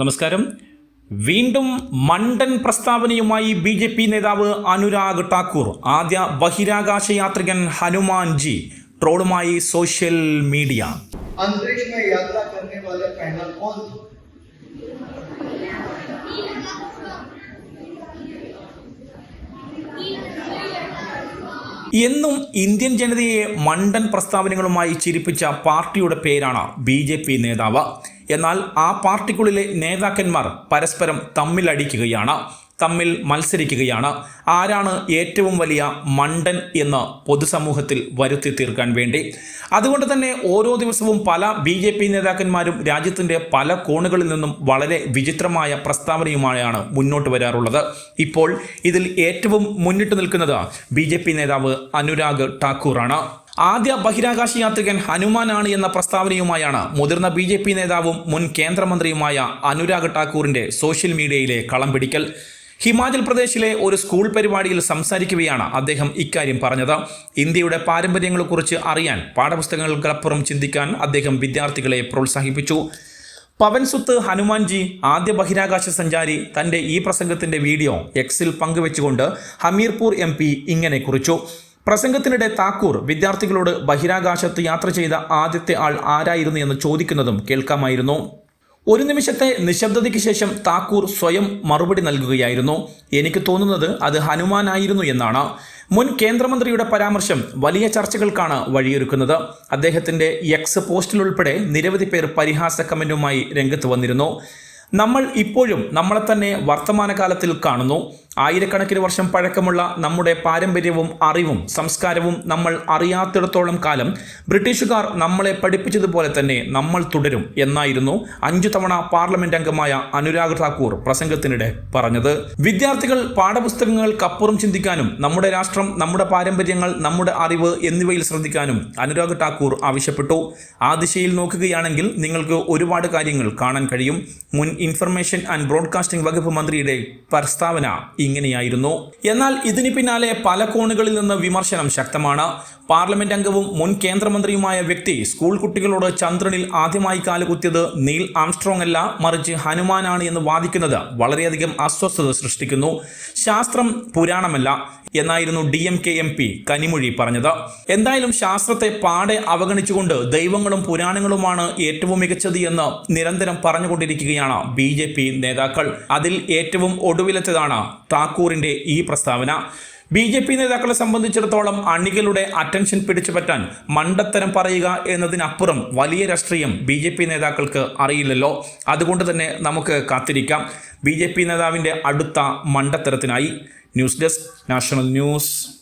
നമസ്കാരം. വീണ്ടും മണ്ടൻ പ്രസ്താവനയുമായി ബി ജെ പി നേതാവ് അനുരാഗ് ഠാക്കൂർ ആദ്യ ബഹിരാകാശ യാത്രികൻ ഹനുമാൻജി ട്രോളുമായി സോഷ്യൽ മീഡിയ. അന്തരീക്ഷ യാത്ര എന്നും ഇന്ത്യൻ ജനതയെ മണ്ടൻ പ്രസ്താവനകളുമായി ചിരിപ്പിച്ച പാർട്ടിയുടെ പേരാണ് ബി ജെ പി നേതാവ്. എന്നാൽ ആ പാർട്ടിക്കുള്ളിലെ നേതാക്കന്മാർ പരസ്പരം തമ്മിലടിക്കുകയാണ്. തമ്മിൽ മത്സരിക്കുകയാണ്. ആരാണ് ഏറ്റവും വലിയ മണ്ടൻ എന്ന് പൊതുസമൂഹത്തിൽ വരുത്തി തീർക്കാൻ വേണ്ടി. അതുകൊണ്ട് തന്നെ ഓരോ ദിവസവും പല ബി ജെ പി നേതാക്കന്മാരും രാജ്യത്തിന്റെ പല കോണുകളിൽ നിന്നും വളരെ വിചിത്രമായ പ്രസ്താവനയുമായാണ് മുന്നോട്ട് വരാറുള്ളത്. ഇപ്പോൾ ഇതിൽ ഏറ്റവും മുന്നിട്ട് നിൽക്കുന്നത് ബി ജെ പി നേതാവ് അനുരാഗ് ഠാക്കൂറാണ്. ആദ്യ ബഹിരാകാശ യാത്രികൻ ഹനുമാനാണ് എന്ന പ്രസ്താവനയുമായാണ് മുതിർന്ന ബി നേതാവും മുൻ കേന്ദ്രമന്ത്രിയുമായ അനുരാഗ് ഠാക്കൂറിന്റെ സോഷ്യൽ മീഡിയയിലെ കളം പിടിക്കൽ. ഹിമാചൽ പ്രദേശിലെ ഒരു സ്കൂൾ പരിപാടിയിൽ സംസാരിക്കുകയാണ് അദ്ദേഹം ഇക്കാര്യം പറഞ്ഞത്. ഇന്ത്യയുടെ പാരമ്പര്യങ്ങളെക്കുറിച്ച് അറിയാൻ പാഠപുസ്തകങ്ങൾക്കപ്പുറം ചിന്തിക്കാൻ അദ്ദേഹം വിദ്യാർത്ഥികളെ പ്രോത്സാഹിപ്പിച്ചു. പവൻസുത്ത് ഹനുമാൻജി ആദ്യ ബഹിരാകാശ സഞ്ചാരി തന്റെ ഈ പ്രസംഗത്തിന്റെ വീഡിയോ എക്സിൽ പങ്കുവെച്ചുകൊണ്ട് ഹമീർപൂർ എം ഇങ്ങനെ കുറിച്ചു. പ്രസംഗത്തിനിടെ താക്കൂർ വിദ്യാർത്ഥികളോട് ബഹിരാകാശത്ത് യാത്ര ചെയ്ത ആദ്യത്തെ ആൾ ആരായിരുന്നു എന്ന് ചോദിക്കുന്നതും കേൾക്കാമായിരുന്നു. ഒരു നിമിഷത്തെ നിശബ്ദതയ്ക്ക് ശേഷം താക്കൂർ സ്വയം മറുപടി നൽകുകയായിരുന്നു. എനിക്ക് തോന്നുന്നത് അത് ഹനുമാനായിരുന്നു എന്നാണ്. മുൻ കേന്ദ്രമന്ത്രിയുടെ പരാമർശം വലിയ ചർച്ചകൾക്കാണ് വഴിയൊരുക്കുന്നത്. അദ്ദേഹത്തിന്റെ എക്സ് പോസ്റ്റിലുൾപ്പെടെ നിരവധി പേർ പരിഹാസ കമന്റുമായി രംഗത്ത് വന്നിരുന്നു. നമ്മൾ ഇപ്പോഴും നമ്മളെ തന്നെ വർത്തമാനകാലത്തിൽ കാണുന്നു. ആയിരക്കണക്കിന് വർഷം പഴക്കമുള്ള നമ്മുടെ പാരമ്പര്യവും അറിവും സംസ്കാരവും നമ്മൾ അറിയാത്തിടത്തോളം കാലം ബ്രിട്ടീഷുകാർ നമ്മളെ പഠിപ്പിച്ചതുപോലെ തന്നെ നമ്മൾ തുടരും എന്നായിരുന്നു അഞ്ചു തവണ പാർലമെന്റ് അംഗമായ അനുരാഗ് ഠാക്കൂർ പ്രസംഗത്തിനിടെ പറഞ്ഞത്. വിദ്യാർത്ഥികൾ പാഠപുസ്തകങ്ങൾക്കപ്പുറം ചിന്തിക്കാനും നമ്മുടെ രാഷ്ട്രം നമ്മുടെ പാരമ്പര്യങ്ങൾ നമ്മുടെ അറിവ് എന്നിവയിൽ ശ്രദ്ധിക്കാനും അനുരാഗ് ഠാക്കൂർ ആവശ്യപ്പെട്ടു. ആ ദിശയിൽ നോക്കുകയാണെങ്കിൽ നിങ്ങൾക്ക് ഒരുപാട് കാര്യങ്ങൾ കാണാൻ കഴിയും. മുൻ ഇൻഫർമേഷൻ ആൻഡ് ബ്രോഡ്കാസ്റ്റിംഗ് വകുപ്പ് മന്ത്രിയുടെ പ്രസ്താവന ഇങ്ങനെയായിരുന്നു. എന്നാൽ ഇതിന് പിന്നാലെ പല കോണുകളിൽ നിന്ന് വിമർശനം ശക്തമാണ്. പാർലമെന്റ് അംഗവും മുൻ കേന്ദ്രമന്ത്രിയുമായ വ്യക്തി സ്കൂൾ കുട്ടികളോട് ചന്ദ്രനിൽ ആദ്യമായി കാലുകുത്തിയത് നീൽ ആംസ്ട്രോങ് അല്ല മറിച്ച് ഹനുമാനാണ് എന്ന് വാദിക്കുന്നത് വളരെയധികം അസ്വസ്ഥത സൃഷ്ടിക്കുന്നു. ശാസ്ത്രം പുരാണമല്ല എന്നായിരുന്നു D M K M P Kanimozhi പറഞ്ഞത്. എന്തായാലും ശാസ്ത്രത്തെ പാടെ അവഗണിച്ചുകൊണ്ട് ദൈവങ്ങളും പുരാണങ്ങളുമാണ് ഏറ്റവും മികച്ചത് എന്ന് നിരന്തരം പറഞ്ഞുകൊണ്ടിരിക്കുകയാണ് ബി നേതാക്കൾ. അതിൽ ഏറ്റവും ഒടുവിലത്തേതാണ് താക്കൂറിന്റെ ഈ പ്രസ്താവന. ബി ജെ പി നേതാക്കളെ സംബന്ധിച്ചിടത്തോളം അണികളുടെ അറ്റൻഷൻ പിടിച്ചുപറ്റാൻ മണ്ടത്തരം പറയുക എന്നതിനപ്പുറം വലിയ രാഷ്ട്രീയം ബി ജെ പി നേതാക്കൾക്ക് അറിയില്ലല്ലോ. അതുകൊണ്ട് തന്നെ നമുക്ക് കാത്തിരിക്കാം. ബി ജെ പി നേതാവിന്റെ അടുത്ത മണ്ടത്തരത്തിനായി. News desk national news.